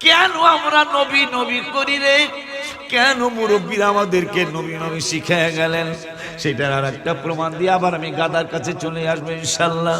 কেন আমরা নবী নবী করি রে? কেন মুরব্বীরা আমাদেরকে নবী নবী শিখে গেলেন? সেটার আর একটা প্রমাণ দিয়ে আবার আমি গাদার কাছে চলে আসব ইনশাল্লাহ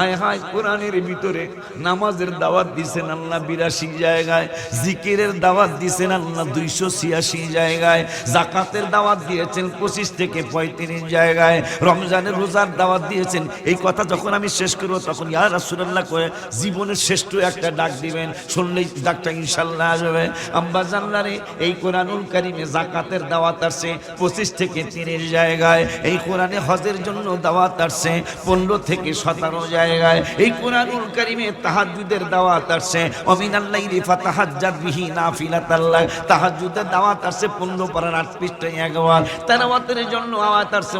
আয় হায়, কোরআনের ভিতরে নামাজের দাওয়াত দিছেন আল্লাহ বিরাশি জায়গায়, জিকিরের দাওয়াত দিছেন আল্লাহ দুইশো ছিয়াশি জায়গায় জাকাতের দাওয়াত দিয়েছেন পঁচিশ থেকে পঁয়ত্রিশ জায়গায়, রমজানের রোজার দাওয়াত দিয়েছেন। এই কথা যখন আমি শেষ করব, তখন ইয়া রাসুলাল্লাহ করে জীবনের শ্রেষ্ঠ একটা ডাক দিবেন। শুনলেই ডাকটা ইনশাল্লাহ আসবে। আম্বা জানলারে, এই কোরআনুল কারিমে জাকাতের দাওয়াত আসছে পঁচিশ থেকে তিরিশ জায়গায়। এই কোরআনে হজের জন্য দাওয়াত আসছে পনেরো থেকে সতেরো জায়গায়। এই কারিমে তাহাজুদের দাওয়াত আসছে। বিহি তাহাজুদের দাওয়াত আসছে পনেরো পারার আট তেলাওয়াতের জন্য আওয়াত আসছে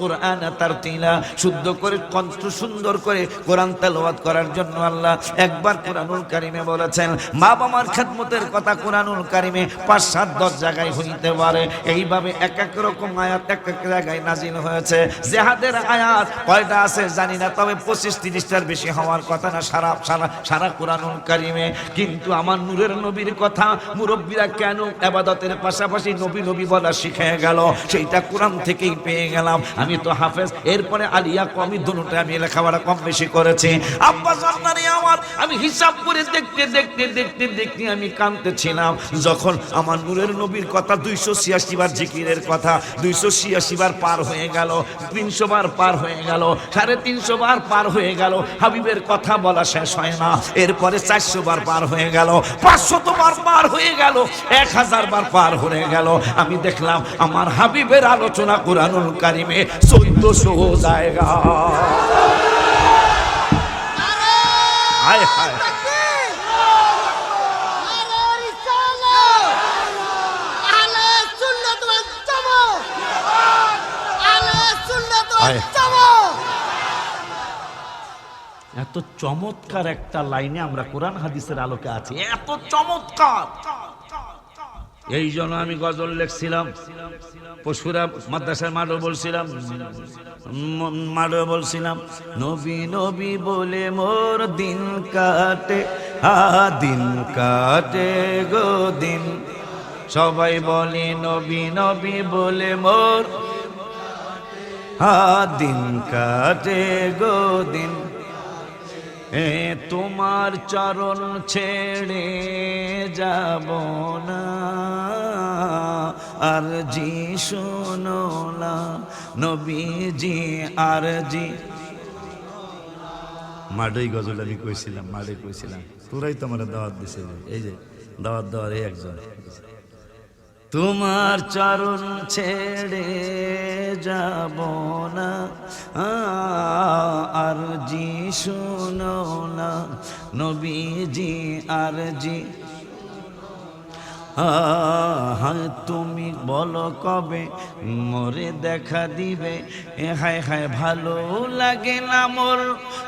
কোরআন তার তিলা শুদ্ধ করে, কণ্ঠ সুন্দর করে কোরআন তেলাওয়াত করার জন্য আল্লাহ একবার কোরআনুল কারিমে বলেছেন, মা বাবার খেদমতের কথা কোরআনুল কারিমে পাঁচ সাত দশ জায়গায় হইতে পারে। এইভাবে এক এক রকম আয়াত, এক এক জায়গায় নাজিল হয়েছে। জেহাদের আয়াত কয়টা আছে জানি না, তবে পঁচিশ তিরিশটার বেশি হওয়ার কথা না সারা সারা সারা কোরআনুল কারিমে। কিন্তু আমার নূরের নবীর কথা মুরব্বীরা কেন আবাদতের পাশাপাশি নবী নবী বলা শিখে গেল? সেইটা কোরআন থেকেই পেয়ে গেলাম। আমি তো হাফেজ, এরপরে আলিয়া কমি দুটোটা আমি লেখাপড়া কম বেশি করেছি। আব্বা জান্নারে আমার, আমি হিসাব করে দেখতে দেখতে দেখতে দেখতে আমি কাঁদতেছিলাম। যখন আমার নূরের নবীর কথা দুইশো ছিয়াশি বার জিকিরের কথা, দুইশো ছিয়াশি বার পার হয়ে গেল তিনশো বার পার হয়ে গেল, সাড়ে তিনশো বার পার হয়ে গেল, হাবিবের কথা বলা শেষ হয় না। এরপরে চারশো বার পার হয়ে গেল পাঁচশত বার পার হয়ে গেল এক হাজার বার পার হয়ে গেল। আমি দেখলাম আমার হাবিবের আলোচনা কোরআনুল কারিমে চৈদ্দশো জায়গা। হায় হায়। এত চমৎকার একটা লাইনে আমরা কোরআন হাদিসের আলোকে আছি। এত চমৎকার! এই জন্য আমি গজল লিখছিলাম। পশুরা মাদ্রাসার মাঠও বলছিলাম মাঠও বলছিলাম নবী নবী বলে মোর দিন কাটে আ দিন কাটে গো দিন। সবাই বলে নবী নবী বলে মোর দিন কাটে গো দিন। এ তোমার চরণ ছেড়ে যাব না। আর জি শোনো না, নবীজি, আর জি। মাডই গজল আমি কইছিলাম, মাডই কইছিলাম। তোরাই তো আমার দাওয়াত দিছিল এই যে, দাওয়াত দেওয়ার এই একজন। তোমার চরণ ছেড়ে যাব না। আর জি শোনো না, নবীজি, আর জি। হায়, তুমি বলো কবে মরে দেখা দিবে? হায় হায়, ভালো লাগে না মোর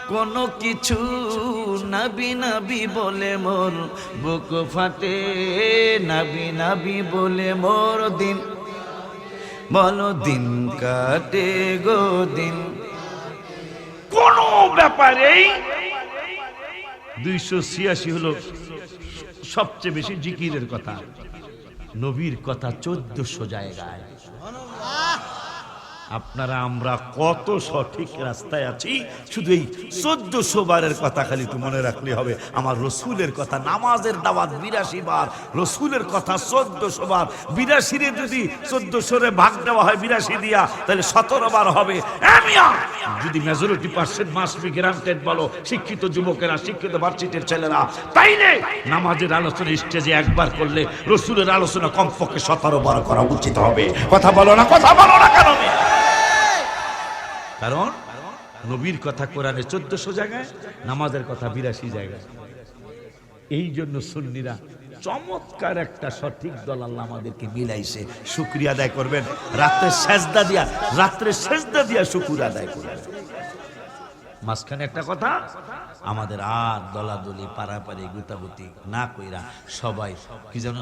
কোনো কিছু। নাবি নাবি বলে মোর বুক ফাটে, নাবি নাবি বলে মোর দিন। বলো দিন কাটে গো দিন। কোন ব্যাপারেই দুইশো ছিয়াশি হলো সবচেয়ে বেশি জিকিরের কথা। নবীর কথা চোদ্দশো জায়গায়। আপনারা, আমরা কত সঠিক রাস্তায় আছি? শুধু এই চোদ্দশো বারের কথা খালি একটু মনে রাখলে হবে। আমার রসুলের কথা, নামাজের দাওয়াত বিরাশি বার। রসুলের কথা চোদ্দশো বার। বিরাশিরে যদি চোদ্দশোরে ভাগ দেওয়া হয়, বিরাশি দিয়া, তাহলে সতেরো বার হবে! যদি majority percent must be granted বলো, শিক্ষিত যুবকেরা, শিক্ষিত ভার্সিটির ছেলেরা তাইলে নামাজের আলোচনা স্টেজে একবার করলে রসুলের আলোচনা কমপক্ষে সতেরো বার করা উচিত হবে। কথা বলো না, কথা বলো না কেন কারণ নবীর কথা কোরআনে চোদ্দশো জায়গায়, নামাজের কথা বিরাশি জায়গায়। এই জন্য সুন্নিরা চমৎকার একটা সঠিক দল আল্লাহ আমাদেরকে মিলাইছে। শুক্রিয়া আদায় করবেন। রাত্রে সেজদা দিয়া রাত্রে সেজদা দিয়া শুকুর আদায় করবেন। মাঝখানে একটা কথা, আমাদের আর দলাদলি, পারাপারি, গুতাগুতি না কইরা সবাই, কি যেন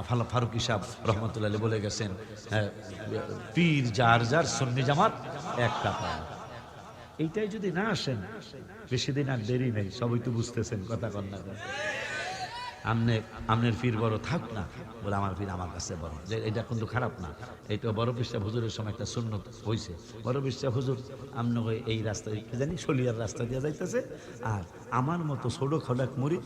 আফালা ফারুক হিসাব রহমতুল্লাহ বলে গেছেন পীর যার যার সন্নি জামাত একটা পায়। এইটাই যদি না আসেন, বেশি দিন আর দেরি নেই, সবাই তো বুঝতেছেন, কথা কন্যা আমনে, আমনের বড় থাক না বলে আমার আমার কাছে বড় যে এটা কিন্তু খারাপ না। এইটা বড় হুজুরের সময় একটা হয়েছে বড় হুজুর ওই এই রাস্তা জানি সলিয়ার রাস্তা দিয়ে যাইতেছে। আর আমার মতো মুড়ি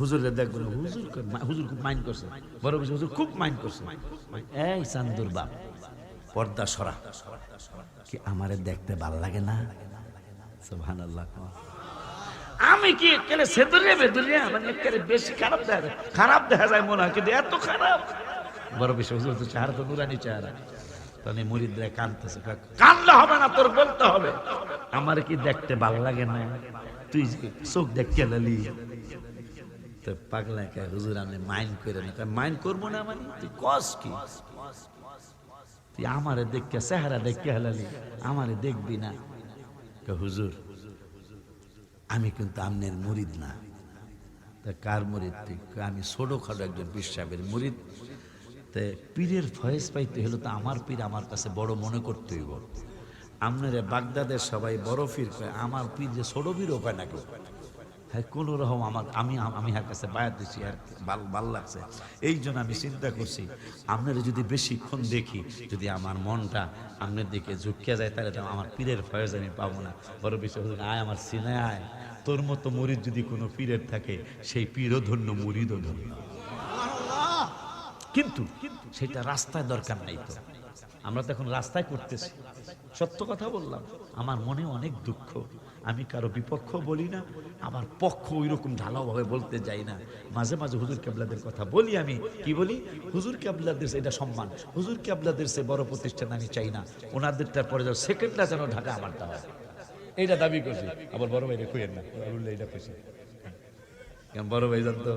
হুজুরের দেখবেন হুজুর হুজুর খুব মাইন্ড করছে। বড় হুজুর খুব মাইন্ড করছে। এই চান্দুর বাপ, পর্দা সরা। কি আমারে দেখতে ভালো লাগে না? আমি কি একেবারে সেদুরিয়া বেদুরিয়া মানে একেবারে বেশি খারাপ দেখা যায়। খারাপ দেখা যায় মনে হয়, কিন্তু এত খারাপ। বড় বেশি, হুজুর তো চেহারা তো নুরানি চেহারা। তখন মুরিদরা কানতেছে কানলে হবে না তোর, বলতে হবে। আমার কি দেখতে ভালো লাগে না? তুই চোখ দেখতে লালি। তো পাগলা কে হুজুর আমি মাইন্ড করে না। মাইন্ড করব না মানে? তুই কস কি? তুই আমারে দেখকে চেহারা দেখকে হেলালি আমারে দেখবি না। হুজুর আমি কিন্তু আমনের মুরিদ না। তা কার মুরিদ? আমি ছোটো খাটো একজন বিশ্বাবের মুরিদ। তে পীরের ফয়েজ পাইতে হলো তো আমার পীর আমার কাছে বড় মনে করতে হইব। আপনারা বাগদাদের সবাই বড় পীর আমার পীর যে ছোট পীরও কয় নাকি? হ্যাঁ কোন রকম আমার আমি আমি হার কাছে বায়াত দিছি আর ভালো ভালো লাগছে। এই জন্য আমি চিন্তা করছি আপনারা যদি বেশিক্ষণ দেখি, যদি আমার মনটা আপনার দিকে ঝুঁকিয়া যায়, তাহলে তো আমার পীরের ফয়েজ আমি পাবো না। বড় বিষয় আয়, আমার সিনে আয়। তোর মতো মুরিদ যদি কোনো পীরের থাকে, সেই পীরও ধন্য, মুরিদও ধন্য। কিন্তু সেটা রাস্তায় দরকার নাই তো। আমরা তো এখন রাস্তায় করতেছি। সত্য কথা বললাম। আমার মনে অনেক দুঃখ। আমি কারও বিপক্ষ বলি না, আমার পক্ষ ওই রকম ঢালাওভাবে বলতে যাই না। মাঝে মাঝে হুজুর কেবলাদের কথা বলি আমি। কি বলি? হুজুর কেবলাদের এটা সম্মান। হুজুর কেবলাদের সে বড় প্রতিষ্ঠান আমি চাই না। ওনাদেরটার পরে যাও সেকেন্ডটা যেন ঢাকা আমারটা হয়। এইটা দাবি করছি। আবার বড় ভাইরে খুঁজেন না বললে এইটা কারণ বড় ভাই তো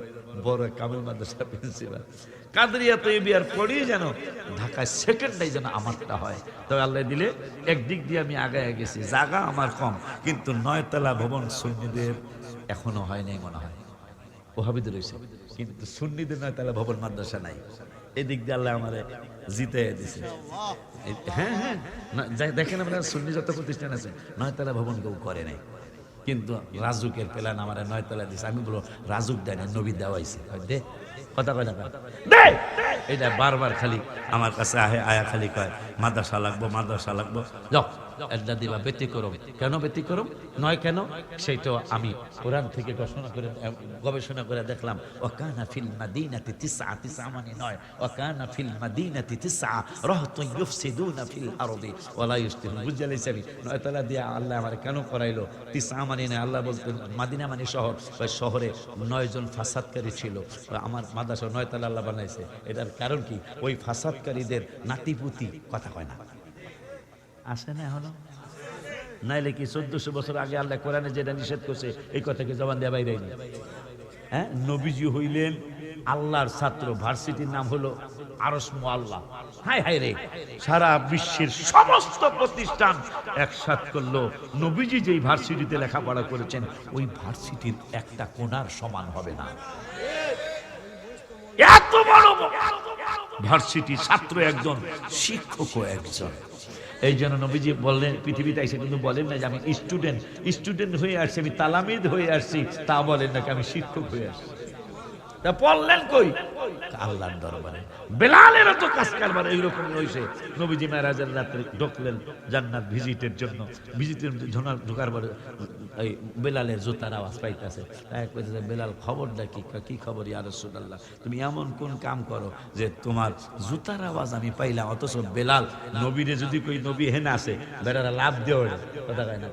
বড় কামিল মাদ্রাসা প্রিন্সিপাল। কাদরিয়া তো এই বিয়ার পরেই যেন ঢাকায় সেকেন্ডটাই যেন আমারটা হয়। তবে আল্লাহ দিলে একদিক দিয়ে আমি আগায় গেছি জায়গা আমার কম, কিন্তু নয়তলা ভবন সৈন্যদের এখনও হয় নাই মনে হয়। ওহাবিদের রয়েছে কিন্তু সুন্নিদের নয়তলা ভবন মাদ্রাসা নাই। এদিক দিয়ে আল্লাহ আমার জিতে দিছে। হ্যাঁ হ্যাঁ। দেখেন আপনার সুন্নি যত প্রতিষ্ঠান আছে নয়তলা ভবন কেউ করে নাই। কিন্তু রাজুকের প্ল্যান আমার নয়তলা দিছে। আমি বলো রাজুক দেয় না নবী দেওয়াইছে দে কথা কয় না এটা বারবার খালি আমার কাছে আহে আয়া খালি কয় মাদ্রাসা লাগবো মাদ্রাসা লাগবো। যাও। দিবা ব্যতিক্রম কেন ব্যতিক্রম নয় কেন? সেইটাও আমি কোরআন থেকে গবেষণা করে গবেষণা করে দেখলাম ওকানা ফিল মাদিনাতি তিসআ তিসআ মানে নয় ওকানা ফিল মাদিনাতি তিসআ রাহতুন ইউফসিদুনা ফিল আরদি ওয়ালা ইউসলিহুন বুঝালে আমি। নয় তালা দিয়ে আল্লাহ আমার কেন করাইলো? তিসআ মানে না আল্লাহ বলতেন মাদিনা মানে শহর ওই শহরে নয় জন ফাসাদকারী ছিল আমার মাদ্রাসা নয় তালা আল্লাহ বানাইছে এটার কারণ কি? ওই ফাসাদকারীদের নাতিপুতি কথা কয় না। আসে না এখনও? নাইলে কি চোদ্দশো বছর আগে আল্লাহ কোরআনে যেটা নিষেধ করছে, এই কথাকে জবান দেওয়া বাইরে হ্যাঁ? নবীজি হইলেন আল্লাহর ছাত্র। ভার্সিটির নাম হলো আরস আল্লাহ হাই হাই রে! সারা বিশ্বের সমস্ত প্রতিষ্ঠান একসাথ করল। নবীজি যেই ভার্সিটিতে লেখাপড়া করেছেন, ওই ভার্সিটির একটা কোনার সমান হবে না। এত বড় ভার্সিটি ছাত্র একজন, শিক্ষকও একজন। এই জন্য নবীজি বললেন, পৃথিবীতে এসে কিন্তু বলেন না যে আমি স্টুডেন্ট স্টুডেন্ট হয়ে আসছি, আমি তালামিদ হয়ে আসছি। তা বলেন নাকি আমি শিক্ষক হয়ে আসছি। তা পড়লেন কই? আল্লাহর দরবারে। বেলালেরও তো কাজ কারবার এইরকম রয়েছে নবীজি মেরাজের রাত্রে ঢুকলেন জান্নাত ভিজিটের জন্য। ভিজিটের জন্য ঢোকার পরে এই বেলালের জুতার আওয়াজ পাইতেছে। কইতেছে, বেলাল, খবরটা কি? কি খবর ইয়া রাসূলুল্লাহ? তুমি এমন কোন কাম করো যে তোমার জুতার আওয়াজ আমি পাইলাম? অথচ বেলাল নবীরে যদি কই নবী হেনে আসে বেড়ারা লাভ দেওয়া কথা কয় না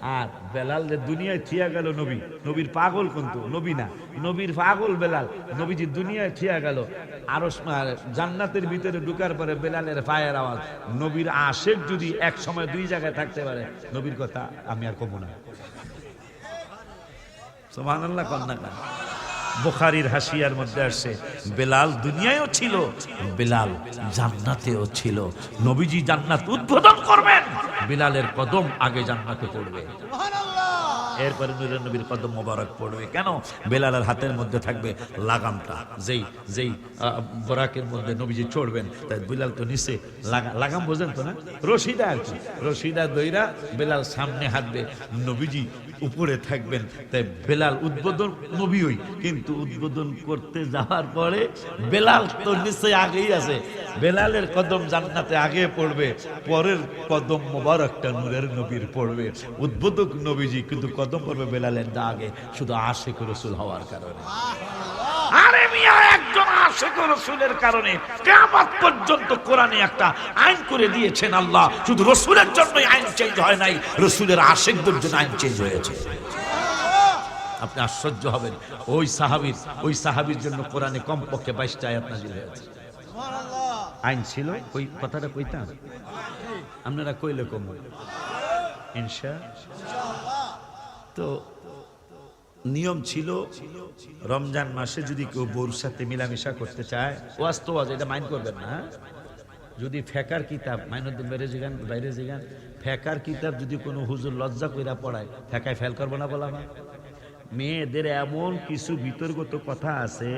আর বেলাল যে দুনিয়ায় থিয়া গেল নবী, নবীর পাগল কিন্তু নবী না। নবীর পাগল বেলাল। নবীজি দুনিয়ায় থিয়া গেল। আরও জান্নাতের ভিতরে ঢুকার পরে বেলালের পায়ের আওয়াজ, নবীর আশেক যদি এক সময় দুই জায়গায় থাকতে পারে, নবীর কথা আমি আর কমো না। সুবহানাল্লাহ, কন্যা কান বুখারীর হাসিয়ার মধ্যে আসছে, বেলাল দুনিয়ায়ও ছিল, বেলাল জান্নাতেও ছিল। নবীজি জান্নাত উদ্বোধন করবেন, বেলালের কদম আগে জান্নাতে পড়বে। এরপরে নুরের নবীর কদম মোবারক পড়বে। কেন? বেলালের হাতের মধ্যে থাকবে লাগামটা। যেই যেই বরাকের মধ্যে নবীজি চড়বেন, তাই বিলাল তো নিচে লাগাম বোঝেন তো না? রশিদা আর কি। রশিদা দইরা বেলাল সামনে হাঁটবে, নবীজি উপরে থাকবেন, তাই বেলাল উদ্বোধন নবীই। কিন্তু উদ্বোধন করতে যাওয়ার পরে বেলাল তো নিচে আগেই আছে। বেলালের কদম জান্নাতে আগে পড়বে, পরের কদম মোবারকটা নূরের নবীর পড়বে। উদ্বোধক নবীজি কিন্তু কদম পড়বে বেলালের দা আগে শুধু আশেক রসুল হওয়ার কারণে। আরে মিয়া একজন আশেক রসুলের কারণে কেমন পর্যন্ত কোরআনে একটা আইন করে দিয়েছেন আল্লাহ। শুধু রসুলের জন্যই আইন চেঞ্জ হয় নাই রসুলের আশেকদের জন্য আইন চেঞ্জ হয়েছে। আপনি আশ্চর্য হবেন ওই সাহাবির ওই সাহাবির জন্য কোরআনে কমপক্ষে বাইশটা আয়াত নাজিল হয়েছে। আইন ছিল? ওই কথাটা কইতাম? আপনারা কইলে কম? ইনশা তো নিয়ম ছিল, রমজান মাসে যদি কেউ বউর সাথে মিলামিশা করতে চায়, ওয়াজ তো ওয়াজ, এটা মাইন্ড করবেন না হ্যাঁ? যদি ফেকার কিতাব, মাইনুদ্দিন বাইরে জিগান বাইরে জিগান ফেকার কিতাব যদি কোনো হুজুর লজ্জা কইরা পড়ায়, ফেকায় ফেল করব না বলা মেয়েদের এমন কিছু বিতর্কত কথা আছে,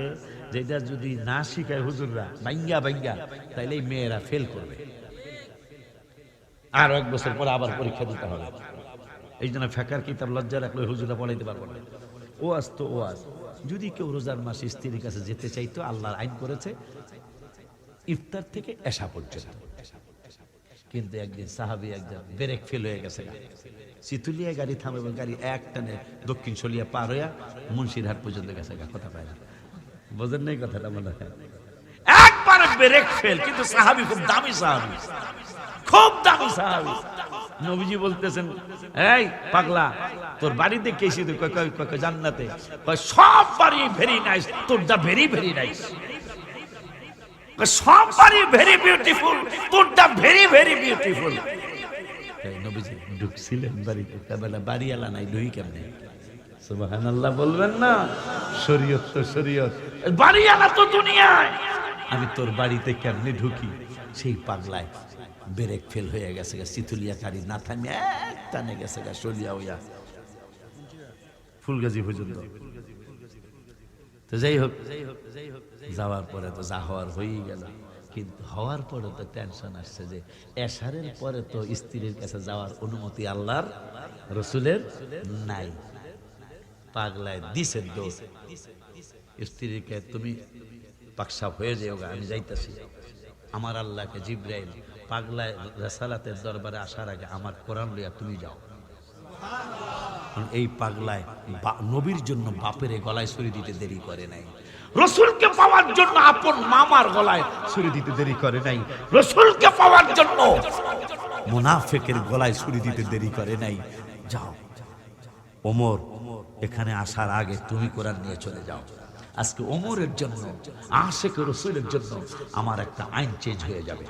যেটা যদি না শিখায় হুজুররা বাইঙ্গা বাইঙ্গা তাইলে মেয়েরা ফেল করবে। আর এক বছর পরে আবার পরীক্ষা দিতে হবে। এই জন্য ফেকার কিতাব লজ্জা রাখলে হুজুরা পড়াইতে পারব না। ও আজ তো ও আজ যদি কেউ রোজার মাসে স্ত্রীর কাছে যেতে চাইতো, আল্লাহর আইন করেছে, ইফতার থেকে এসা পর্যন্ত। কিন্তু একদিন সাহাবি একজন ব্রেক ফেল হয়ে গেছে চিতুলিয়া গাড়ি থামে এবং গাড়ি এক টানে দক্ষিণ সলিয়া পার হইয়া মুন্সিরহাট পর্যন্ত গেছে কথা পায় না। বোঝেন নাই কথাটা মনে হয়? একবার ব্রেক ফেল, কিন্তু সাহাবি খুব দামি সাহাবি। খুব দামি সাহাবি। নবীজি বলতেছেন, এই পাগলা, তোর বাড়িতে কেসি তুই জান্নাতে? সব বাড়ি ভেরি নাইস, তোর দা ভেরি ভেরি নাইস। সব বাড়ি ভেরি বিউটিফুল তোরটা ভেরি ভেরি বিউটিফুল। নবীজি, ঢুকছিলেন বাড়িতে, তারপরে বাড়িওয়ালা নাই, ঢুই কেমনে? সুবহানাল্লাহ বলবেন না, শরীয়ত তো শরীয়ত, বাড়িওয়ালা তো দুনিয়ায়। আমি তোর বাড়িতে কেমনে ঢুকি? সেই পাগলায়। ব্রেক ফেল হয়ে গেছে গা চিতুলিয়া গাড়ি না থামে এক টানে গেছে গা সলিয়া হইয়া। ফুলগাজি পর্যন্ত। তো যাই হোক, যাওয়ার পরে তো যা হওয়ার হয়েই গেল। কিন্তু হওয়ার পরে তো টেনশন আসছে যে, এশারের পরে তো স্ত্রীর কাছে যাওয়ার অনুমতি আল্লাহর, রসুলের নাই। পাগলায় দিছে দোষ। স্ত্রীকে তুমি পাকসাপ হয়ে যেও আমি যাইতেছি। আমার আল্লাহকে জিব্রাইল পাগলায় রেসালাতের দরবারে আসার আগে আমার কোরআন লইয়া তুমি যাও। এই পাগলায় নবীর জন্য বাপের গলায় ছুরি দিতে দেরি করে নাই। রসুলকে পাওয়ার জন্য আপন মামার গলায় ছুরি দিতে দেরি করে নাই। রসুলকে পাওয়ার জন্য মুনাফেকের গলায় ছুরি দিতে দেরি করে নাই। যাও। ওমর, এখানে আসার আগে তুমি কোরআন নিয়ে চলে যাও। আজকে ওমরের জন্য, আশেক রসুলের জন্য আমার একটা আইন চেঞ্জ হয়ে যাবে।